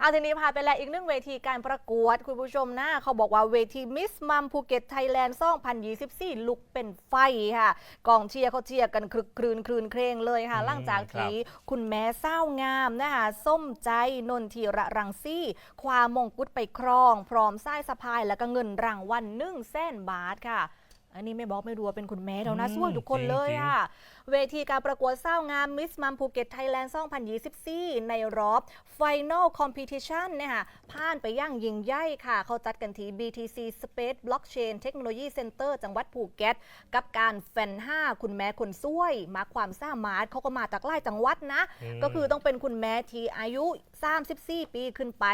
เอาทีนี้พาไปแล้วอีกหนึ่งเวทีการประกวดคุณผู้ชมนะเขาบอกว่าเวทีมิสมัมภูเก็ตไทยแลนด์2024 ลุกเป็นไฟค่ะ กองเชียร์เขาเชียร์กันคลึกครืนครืนเครงเลยค่ะอืมหลังจากที่คุณแม่เศร้างามนะคะส้มใจนนทีระรังซี่ ความมงกุฎไปครอง พร้อมไส้สะพายแล้วก็เงินรางวัลหนึ่งแสนบาทค่ะ อันนี้ไม่บอกไม่รู้ว่าเป็นคุณแม่แล้วนะอืมสวยทุกคนเลยจริงๆค่ะ เวทีการประกวดเศร้างามมิสมัมภูเก็ตไทยแลนด์2024ในรอบ Final Competition เนี่ยค่ะผ่านไปอย่างยิ่งใหญ่ค่ะ เขาจัดกันที่ BTC Space Blockchain Technology Center จังหวัดภูเก็ต กับการแฟน 5 คุณแม่คนซ้วย มาความสามารถเขาก็มาจากหลายจังหวัดนะอืมก็คือต้องเป็นคุณแม่ที่อายุ 34 ปีขึ้นไป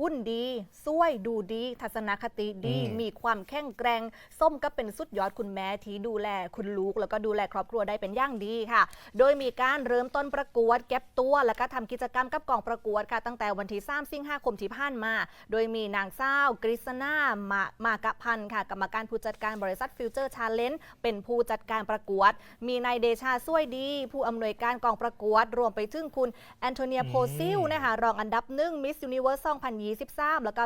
หุ่นดีสวยดูดี ทัศนคติดี อืม มีความแข็งแกร่งส้มก็เป็นสุดยอดคุณแม่ที่ดูแลคุณลูก แล้วก็ดูแลครอบครัวได้เป็นอย่างดีค่ะ โดยมีการเริ่มต้นประกวดเก็บตัว แล้วก็ทำกิจกรรมกับกองประกวดค่ะ ตั้งแต่วันที่3สิงหาคมที่ผ่านมา โดยมีนางสาวกฤษณามามากะพันธ์ค่ะ กรรมการผู้จัดการบริษัทฟิวเจอร์ชาเลนจ์เป็นผู้จัดการประกวด มีนายเดชาช่วยดี ผู้อำนวยการกองประกวด รวมไปถึงคุณแอนโทเนียโพซิลนะคะรองอันดับหนึ่งมิสยูนิเวอร์ส2023 แล้วก็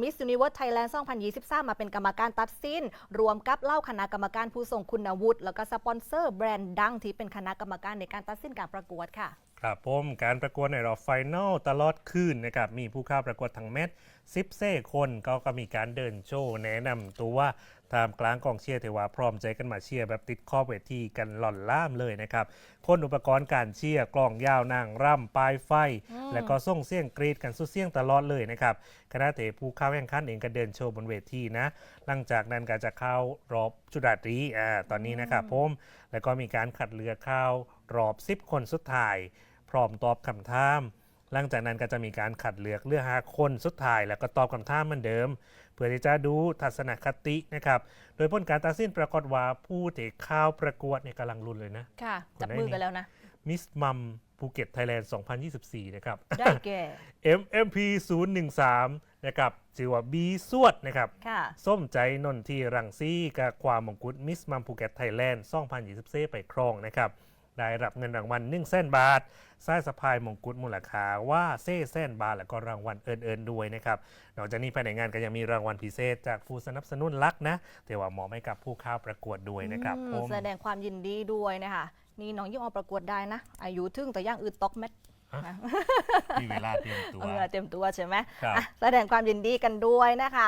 มิสยูนิเวิร์สไทยแลนด์2023 มาเป็นกรรมการตัดสิน รวมกับเล่าคณะกรรมการผู้ทรงคุณวุฒิแล้วก็สปอนเซอร์แบรนด์ดังที่เป็นคณะกรรมการในการตัดสินการประกวดค่ะครับผมการประกวดในรอบไฟนอลตลอดคืนนะครับมีผู้เข้าประกวดทั้งเม็ดซิปเซ่คนก็ก็มีการเดินโชว์แนะนำตัว ท่ามกลางกองเชียร์เทว่าพร้อมใจกันมาเชียร์แบบติดขอบเวทีกันหล่อนล่ามเลยนะครับคนอุปกรณ์การเชียร์กลองยาวนางร่ำปลายไฟอืมและก็ส่งเสียงกรีดกันสุดเสียงตลอดเลยนะครับคณะเตะผู้เข้าแข่งขันเองก็เดินโชว์บนเวทีนะหลังจากนั้นก็จะเข้ารอบจุดาตรีอ่าตอนนี้นะครับผมแล้วก็มีการขัดเลือกเข้ารอบ 10 คนสุดท้าย พร้อมตอบคำถาม หลังจากนั้นก็จะมีการขัดเลือกเลือกหาคนสุดท้าย แล้วก็ตอบคำถามเหมือนเดิม เพื่อที่จะดูทัศนคตินะครับ โดยผลการตัดสินปรากฏว่าผู้ที่เข้าวประกวดเนี่ยกำลังรุนเลยนะค่ะคนจับไหนมือนี่กันแล้วนะมิสมัมภูเก็ตไทยแลนด์ 2024 นะครับ ได้แก่ MMP 013 นะครับชื่อว่าบีสวดนะครับค่ะส้มใจนนทีรังซี่กับความมงกุฎมิสมัมภูเก็ตไทยแลนด์ 2024 ไปครองนะครับ ได้รับเงินรางวัล1 0 0 0 0 0บาทสร้อยสะพายมงกุฎมูลค่าว่าเซ่แสนบาทแล้วก็รางวัลเอิญๆด้วยนะครับ นอกจากนี้ภายในงานก็ยังมีรางวัลพิเศษจากผู้สนับสนุนหลักนะแต่ว่าเหมาะให้กับผู้เข้าประกวดด้วยนะครับอืมผมแสดงความยินดีด้วยนะคะนี่น้องยิ่งออกประกวดได้นะ อายุถึงแต่ย่างอื่นตอกแมทมีเวลาเตรียมตัวเออเต็มตัวใช่ไหมครับอะแสดงความยินดีกันด้วยนะคะ